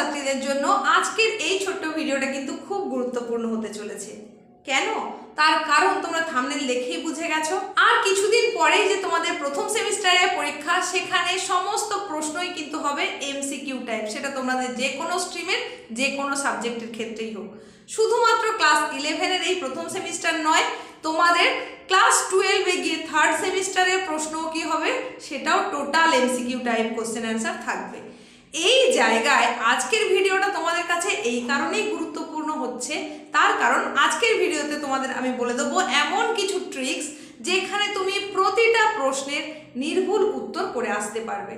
ছাত্রছাত্রীদের জন্য আজকের এই ছোট্ট ভিডিওটা কিন্তু খুব গুরুত্বপূর্ণ হতে চলেছে। কেন? তার কারণ তোমরা থামনেল দেখেই বুঝে গেছো। আর কিছুদিন পরেই যে তোমাদের প্রথম সেমিস্টারের পরীক্ষা, সেখানে সমস্ত প্রশ্নই কিন্তু হবে এমসিকিউ টাইপ সেটা তোমাদের যে কোনো স্ট্রিমের যে কোনো সাবজেক্টের ক্ষেত্রেই হোক। শুধুমাত্র ক্লাস ইলেভেনের এই প্রথম সেমিস্টার নয়, তোমাদের ক্লাস টুয়েলভে গিয়ে থার্ড সেমিস্টারের প্রশ্নও কি হবে? সেটাও total MCQ type question answer থাকবে। এই জায়গায় আজকের ভিডিওটা তোমাদের কাছে এই কারণেই গুরুত্বপূর্ণ হচ্ছে। তার কারণ আজকের ভিডিওতে তোমাদের আমি বলে দেবো এমন কিছু ট্রিক্স যেখানে তুমি প্রতিটা প্রশ্নের নির্ভুল উত্তর করে আসতে পারবে।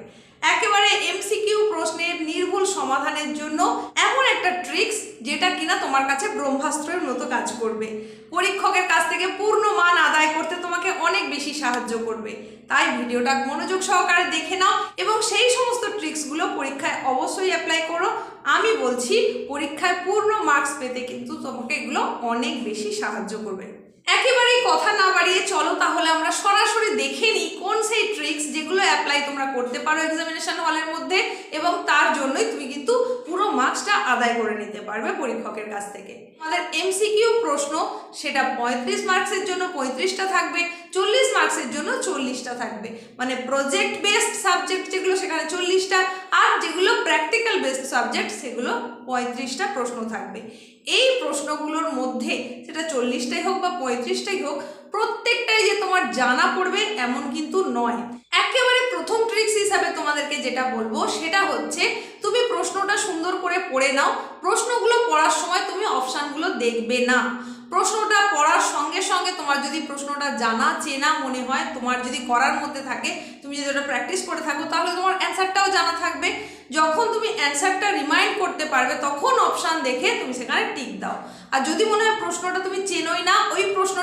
একেবারে এমসিকিউ প্রশ্নের নির্ভুল সমাধানের জন্য এমন একটা ট্রিক্স যেটা কিনা তোমার কাছে ব্রহ্মাস্ত্রের মতো কাজ করবে। পরীক্ষকের কাছ থেকে পূর্ণ মান আদায় করতে তোমাকে অনেক বেশি সাহায্য করবে। তাই ভিডিওটা মনোযোগ সহকারে দেখে নাও এবং সেই সমস্ত ট্রিক্সগুলো পরীক্ষায় অবশ্যই অ্যাপ্লাই করো। আমি বলছি, পরীক্ষায় পূর্ণ মার্কস পেতে কিন্তু তোমাকে এগুলো অনেক বেশি সাহায্য করবে। একেবারেই কথা না বাড়িয়ে চলো, তাহলে আমরা সরাসরি দেখে নিই কোন সেই ট্রিক্স যেগুলো অ্যাপ্লাই তোমরা করতে পারো এক্সামিনেশন হলের মধ্যে এবং তার জন্যই তুমি কিন্তু পুরো মার্কসটা আদায় করে নিতে পারবে পরীক্ষকের কাছ থেকে। আমাদের এমসিকিউ প্রশ্ন, সেটা পঁয়ত্রিশ মার্কসের জন্য পঁয়ত্রিশটা থাকবে, চল্লিশ মার্কসের জন্য চল্লিশটা থাকবে। মানে প্রজেক্ট বেসড সাবজেক্ট যেগুলো সেখানে চল্লিশটা, আর যেগুলো প্র্যাকটিক্যাল বেসড সাবজেক্ট সেগুলো পঁয়ত্রিশটা প্রশ্ন থাকবে। এই প্রশ্নগুলোর মধ্যে সেটা চল্লিশটাই হোক বা পঁয়ত্রিশটাই হোক, প্রত্যেকটাই যে তোমার জানা পড়বে এমন কিন্তু নয়। একেবারে প্রথম ট্রিক্স হিসাবে তোমাদেরকে যেটা বলব সেটা হচ্ছে, তুমি প্রশ্নটা সুন্দর করে পড়ে নাও। প্রশ্নগুলো পড়ার সময় তুমি অপশানগুলো দেখবে না। প্রশ্নটা পড়ার সঙ্গে সঙ্গে তোমার যদি প্রশ্নটা জানা, চেনা মনে হয়, তোমার যদি করার মধ্যে থাকে, তুমি যদি ওটা প্র্যাকটিস করে থাকো, তাহলে তোমার অ্যান্সারটাও জানা থাকবে। যখন তুমি অ্যান্সারটা রিমাইন্ড করতে পারবে, তখন অপশান দেখে তুমি সেখানে টিক দাও। আর যদি মনে হয় প্রশ্নটা তুমি চেনোই না, ওই অবস্থায়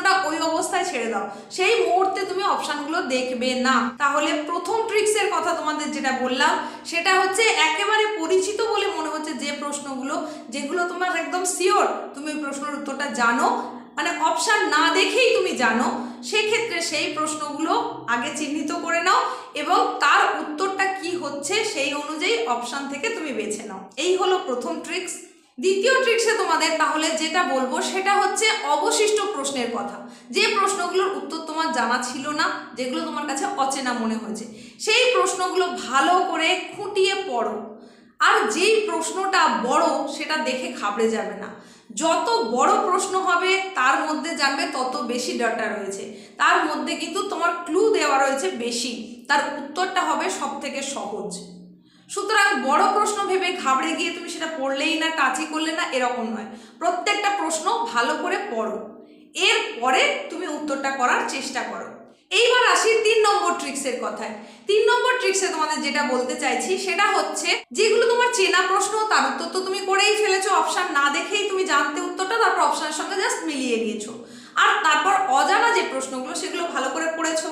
ছেড়ে দাও। সেই মুহূর্তে তুমি অপশানগুলো দেখবে না। তাহলে প্রথম ট্রিক্সের কথা তোমাদের যেটা বললাম, সেটা হচ্ছে একেবারে পরিচিত বলে মনে হচ্ছে যে প্রশ্নগুলো, যেগুলো তোমার একদম শিওর তুমি প্রশ্নের উত্তরটা জানো। মানে অপশান না দেখেই তুমি জানো। সেক্ষেত্রে সেই প্রশ্নগুলো আগে চিহ্নিত করে নাও এবং তার উত্তরটা কি হচ্ছে সেই অনুযায়ী অপশান থেকে তুমি বেছে নাও। এই হলো প্রথম ট্রিক্স। দ্বিতীয় ট্রিক্সে তোমাদের তাহলে যেটা বলব, সেটা হচ্ছে অবশিষ্ট প্রশ্নের কথা। যে প্রশ্নগুলোর উত্তর তোমার জানা ছিল না, যেগুলো তোমার কাছে অচেনা মনে হয়েছে, সেই প্রশ্নগুলো ভালো করে খুঁটিয়ে পড়ো। আর যেই প্রশ্নটা বড়, সেটা দেখে ঘাবড়ে যাবে না। যত বড় প্রশ্ন হবে, তার মধ্যে জানবে তত বেশি ডাটা রয়েছে। তার মধ্যে কিন্তু তোমার ক্লু দেওয়া রয়েছে বেশি। তার উত্তরটা হবে সব থেকে সহজ। সুতরাং বড় প্রশ্ন ভেবে ঘাবড়ে গিয়ে তুমি সেটা পড়লেই না টাচই করলে না, এরকম নয়। প্রত্যেকটা প্রশ্ন ভালো করে পড়ো। এরপরে তুমি উত্তরটা করার চেষ্টা করো। এইবার আসি তিন নম্বর ট্রিক্সের কথায়। তিন নম্বর ট্রিক্সে তোমাদের যেটা বলতে চাইছি, সেটা হচ্ছে যেগুলো তোমার চেনা প্রশ্ন, তার উত্তর তো তুমি করেই ফেলেছো। অপশান না দেখেই তুমি জানতে উত্তরটা, তারপর অপশানের সঙ্গে জাস্ট মিলিয়ে দিয়েছ আর তারপর অজানা যে প্রশ্নগুলো, সেগুলো ভালো করে পড়েছো।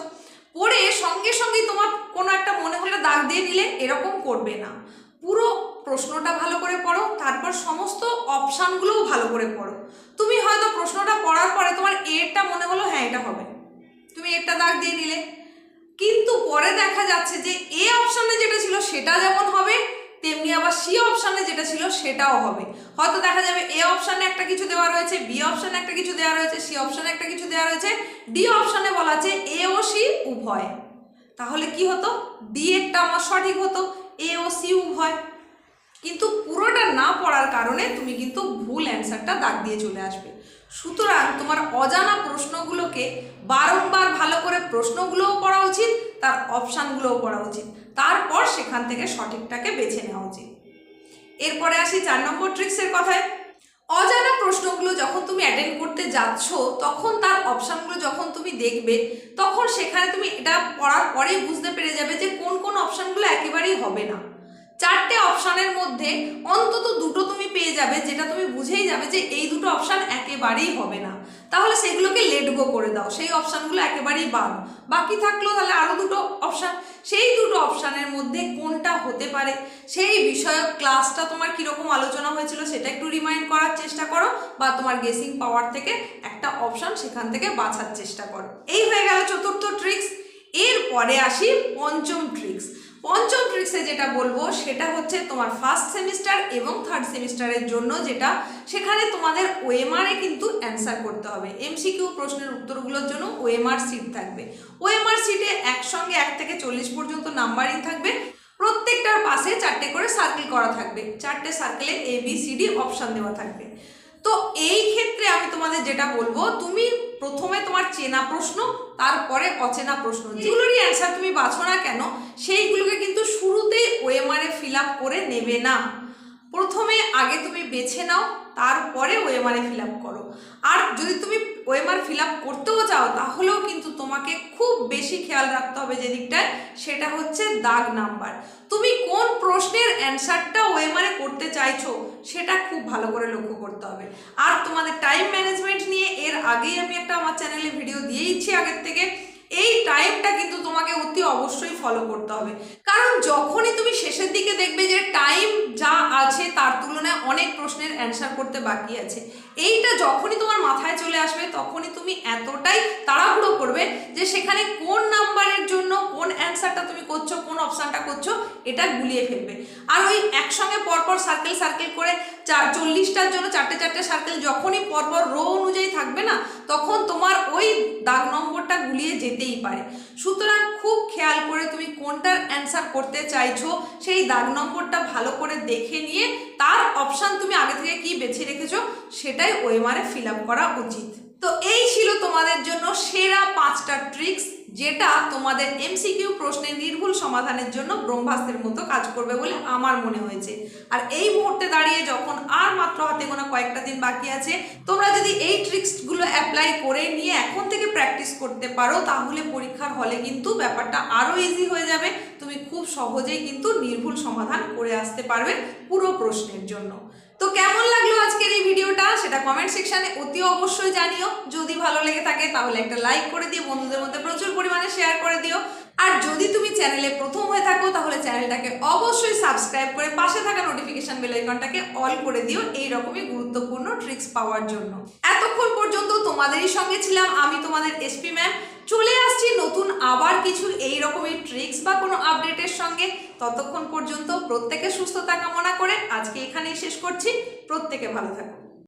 পড়ে সঙ্গে সঙ্গেই তোমার কোনো একটা মনে হলে দাগ দিয়ে নিলে এরকম করবে না। পুরো প্রশ্নটা ভালো করে পড়ো, তারপর সমস্ত অপশানগুলোও ভালো করে পড়ো। তুমি হয়তো প্রশ্নটা পড়ার পরে তোমার এরটা মনে হলো হ্যাঁ এটা হবে। তুমি এরটা দাগ দিয়ে নিলে। কিন্তু পরে দেখা যাচ্ছে যে এ অপশানে যেটা ছিল, সেটা যেমন হবে তেমনি আবার সি অপশানে যেটা ছিল সেটাও হবে। হয়তো দেখা যাবে এ অপশানে একটা কিছু দেওয়া রয়েছে, বি অপশানে একটা কিছু দেওয়া রয়েছে, সি অপশানে একটা কিছু দেওয়া রয়েছে, ডি অপশানে বলা আছে এ ও সি উভয়। তাহলে কি হতো? ডি এরটা আমার সঠিক হতো, এ ও সি উভয়। কিন্তু পুরোটা না পড়ার কারণে তুমি কিন্তু ভুল অ্যান্সারটা দাগ দিয়ে চলে আসবে। সুতরাং তোমার অজানা প্রশ্নগুলোকে বারংবার ভালো করে প্রশ্নগুলোও পড়া উচিত, তার অপশানগুলোও পড়া উচিত। তারপর সেখান থেকে সঠিকটাকে বেছে নেওয়া উচিত। এরপরে আসি চার নম্বর ট্রিক্সের কথায়। অজানা প্রশ্নগুলো যখন তুমি অ্যাটেন্ড করতে যাচ্ছ, তখন তার অপশানগুলো যখন তুমি দেখবে, তখন সেখানে তুমি এটা পড়ার পরেই বুঝতে পেরে যাবে যে কোন কোন অপশানগুলো একেবারেই হবে না। চারটে অপশানের মধ্যে অন্তত দুটো তুমি পেয়ে যাবে, যেটা তুমি বুঝেই যাবে যে এই দুটো অপশান একেবারেই হবে না। তাহলে সেগুলোকে লেট গো করে দাও, সেই অপশানগুলো একেবারেই বাদ। বাকি থাকল তাহলে আরও দুটো অপশান। সেই দুটো অপশানের মধ্যে কোনটা হতে পারে, সেই বিষয়ক ক্লাসটা তোমার কীরকম আলোচনা হয়েছিল সেটা একটু রিমাইন্ড করার চেষ্টা করো, বা তোমার গেসিং পাওয়ার থেকে একটা অপশান সেখান থেকে বাছার চেষ্টা করো। এই হয়ে গেল চতুর্থ ট্রিক্স এরপরে আসি পঞ্চম ট্রিক্স ট্রিক্সে যেটা বলব, সেটা হচ্ছে তোমার ফার্স্ট সেমিস্টার এবং থার্ড সেমিস্টারের জন্য যেটা, সেখানে তোমাদের ওএমআরে কিন্তু অ্যান্সার করতে হবে। এমসিকিউ প্রশ্নের উত্তরগুলোর জন্য ওএমআর সিট থাকবে। ওএমআর সিটে একসঙ্গে এক থেকে চল্লিশ পর্যন্ত নাম্বারিং থাকবে। প্রত্যেকটার পাশে চারটে করে সার্কেল করা থাকবে। চারটে সার্কেলে এ বি অপশান দেওয়া থাকবে। তো এই ক্ষেত্রে আমি তোমাদের যেটা বলব, তুমি প্রথমে তোমার চেনা প্রশ্ন, তারপরে অচেনা প্রশ্ন। যেগুলোরই অ্যান্সার তুমি বাছো না কেন, সেইগুলোকে কিন্তু শুরুতেই ওএমআরে ফিল আপ করে নেবে না। প্রথমে আগে তুমি বেছে নাও, তারপরে ওএমআরে ফিল আপ করো। আর যদি তুমি ওএমআর ফিল আপ করতেও চাও, তাহলেও কিন্তু তোমাকে খুব বেশি খেয়াল রাখতে হবে যে দিকটায়, সেটা হচ্ছে দাগ নাম্বার। তুমি কোন প্রশ্নের অ্যান্সারটা ওএমআরে করতে চাইছো, সেটা খুব ভালো করে লক্ষ্য করতে হবে। আর তোমাদের টাইম ম্যানেজমেন্ট নিয়ে এর আগেই আমি একটা আমার চ্যানেলে ভিডিও দিয়েইছি আগের থেকে। এই টাইমটা কিন্তু তোমাকে অতি অবশ্যই ফলো করতে হবে। কারণ যখনই তুমি শেষের দিকে দেখবে যে টাইম যা আছে তার তুলনায় অনেক প্রশ্নের অ্যান্সার করতে বাকি আছে। এইটা যখনই তোমার মাথায় চলে আসবে তখনই তুমি এতটাই তাড়াহুড়ো করবে যে সেখানে কোন নাম্বারের জন্য কোন অ্যান্সারটা তুমি করছ, কোন অপশানটা করছ, এটা গুলিয়ে ফেলবে। আর ওই একসঙ্গে পরপর সার্কেল সার্কেল করে চার, চল্লিশটার জন্য চারটে চারটে সার্কেল যখনই পরপর রো অনুযায়ী থাকবে না, তখন তোমার ওই গুলিয়ে যেতেই পারে। সুতরাং খুব খেয়াল করে তুমি কোনটার অ্যান্সার করতে চাইছো, সেই দাগ নম্বরটা ভালো করে দেখে নিয়ে তার অপশান তুমি আগে থেকে কি বেছে রেখেছো, সেটাই ওয়েমারে ফিল আপ করা উচিত। তো এই ছিল তোমাদের জন্য সেরা পাঁচটা ট্রিক্স যেটা তোমাদের এমসিকিউ প্রশ্নের নির্ভুল সমাধানের জন্য ব্রহ্মাস্ত্রের মতো কাজ করবে বলে আমার মনে হয়েছে। আর এই মুহূর্তে দাঁড়িয়ে যখন আর মাত্র হাতে গোনা কয়েকটা দিন বাকি আছে, তোমরা যদি এই ট্রিক্সগুলো অ্যাপ্লাই করে নিয়ে এখন থেকে প্র্যাকটিস করতে পারো, তাহলে পরীক্ষার হলে কিন্তু ব্যাপারটা আরও ইজি হয়ে যাবে। তুমি খুব সহজেই কিন্তু নির্ভুল সমাধান করে আসতে পারবে পুরো প্রশ্নের জন্য। তো কেমন লাগল আজকের এই ভিডিওটা? সেটা কমেন্ট সেকশানে অতি অবশ্যই জানিও। যদি ভালো লেগে থাকে তাহলে একটা লাইক করে দিও, বন্ধুদের মধ্যে প্রচুর পরিমাণে শেয়ার করে দিও। আর যদি তুমি চ্যানেলে প্রথম হয়ে থাকো, তাহলে চ্যানেলটাকে অবশ্যই সাবস্ক্রাইব করে পাশে থাকা নোটিফিকেশন বেল আইকনটাকে অল করে দিও। এই রকমই গুরুত্বপূর্ণ ট্রিক্স পাওয়ার জন্য। এতক্ষণ তোমাদেরই সঙ্গে ছিলাম, আমি তোমাদের এসপি ম্যাম চলে আসছি নতুন আবার কিছু এই রকমের ট্রিক্স বা কোনো আপডেটের সঙ্গে। ততক্ষণ পর্যন্ত প্রত্যেকে সুস্থতা কামনা করে আজকে এখানেই শেষ করছি। প্রত্যেকে ভালো থাকো।